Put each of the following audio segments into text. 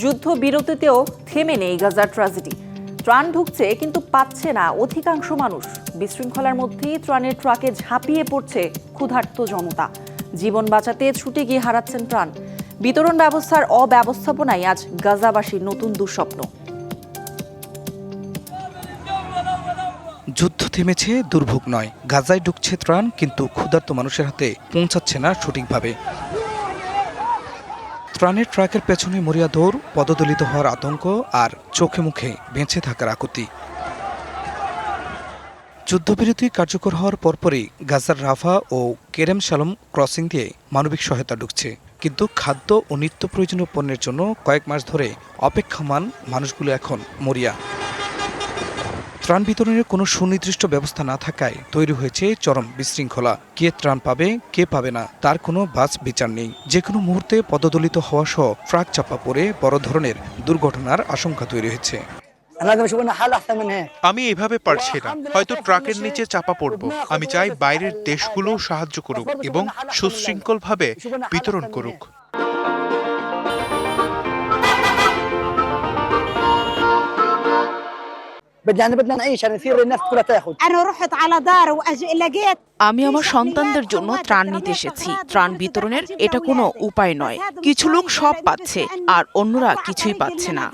যুদ্ধ বিরতিতেও থেমে নেই গাজার ট্র্যাজেডি। ত্রাণ ঢুকছে, কিন্তু পাচ্ছে না অধিকাংশ মানুষ। বিশৃঙ্খলার মধ্যেই ত্রাণের ট্রাকে ঝাঁপিয়ে পড়ছে ক্ষুধার্ত জনতা। জীবন বাঁচাতে ছুটে গিয়ে হারাচ্ছেন প্রাণ বিতরণ ব্যবস্থার অব্যবস্থাপনায় আজ গাজাবাসীর নতুন দুঃস্বপ্ন। যুদ্ধ থেমেছে, দুর্ভোগ নয়। গাজায় ঢুকছে ত্রাণ, কিন্তু ক্ষুধার্ত মানুষের হাতে পৌঁছাচ্ছে না সঠিকভাবে। ত্রাণের ট্রাকের পেছনে মরিয়া দৌড়, পদদলিত হওয়ার আতঙ্ক আর চোখে মুখে বেঁচে থাকার আকুতি। যুদ্ধবিরতি কার্যকর হওয়ার পরপরই গাজার রাফা ও কেরেম সালম ক্রসিং দিয়ে মানবিক সহায়তা ঢুকছে। কিন্তু খাদ্য ও নিত্য প্রয়োজনীয় পণ্যের জন্য কয়েক মাস ধরে অপেক্ষমান মানুষগুলো এখন মরিয়া। ত্রাণ বিতরণের কোনো সুনির্দিষ্ট ব্যবস্থা না থাকায় তৈরি হয়েছে চরম বিশৃঙ্খলা। কে ত্রাণ পাবে, কে পাবে না, তার কোনো বাস বিচার নেই। যে কোনো মুহূর্তে পদদলিত হওয়া সহ ট্রাক চাপা পড়ে বড় ধরনের দুর্ঘটনার আশঙ্কা তৈরি হয়েছে। আমি এভাবে পারছি না। হয়তো ট্রাকের নিচে চাপা পড়ব। আমি চাই বাইরের দেশগুলো সাহায্য করুক এবং সুশৃঙ্খলভাবে বিতরণ করুক। بدنا يعني بدنا نعيش يعني نصير الناس كلها تاخذ انا رحت على دار واجي لقيت আমি আমার সন্তানদের জন্য ত্রাণ নিতে এসেছি ত্রাণ বিতরণের এটা কোনো উপায় নয় কিছু লোক সব পাচ্ছে আর অন্যরা কিছুই পাচ্ছে না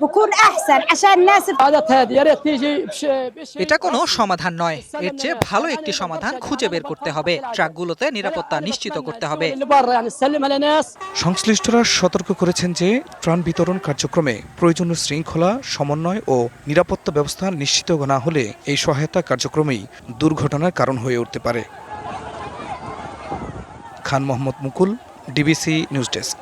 بكون احسن عشان الناس عادات هذه يا ريت تيجي بش- بشيء এটা কোনো সমাধান নয় এর চেয়ে ভালো একটি সমাধান খুঁজে বের করতে হবে ট্রাকগুলোতে নিরাপত্তা নিশ্চিত করতে হবে اللي برا يعني نسلمها لناس সংশ্লিষ্টরা সতর্ক করেছেন যে ত্রাণ বিতরণ কার্যক্রমে প্রয়োজনীয় শৃঙ্খলা সমন্বয় ও নিরাপত্তা ব্যবস্থা নিশ্চিত না হলে এই সহায়তা কার্যক্রমেই দুর্ঘটনার কারণ হয়ে উঠতে পারে Khan Mohammad Mukul DBC news desk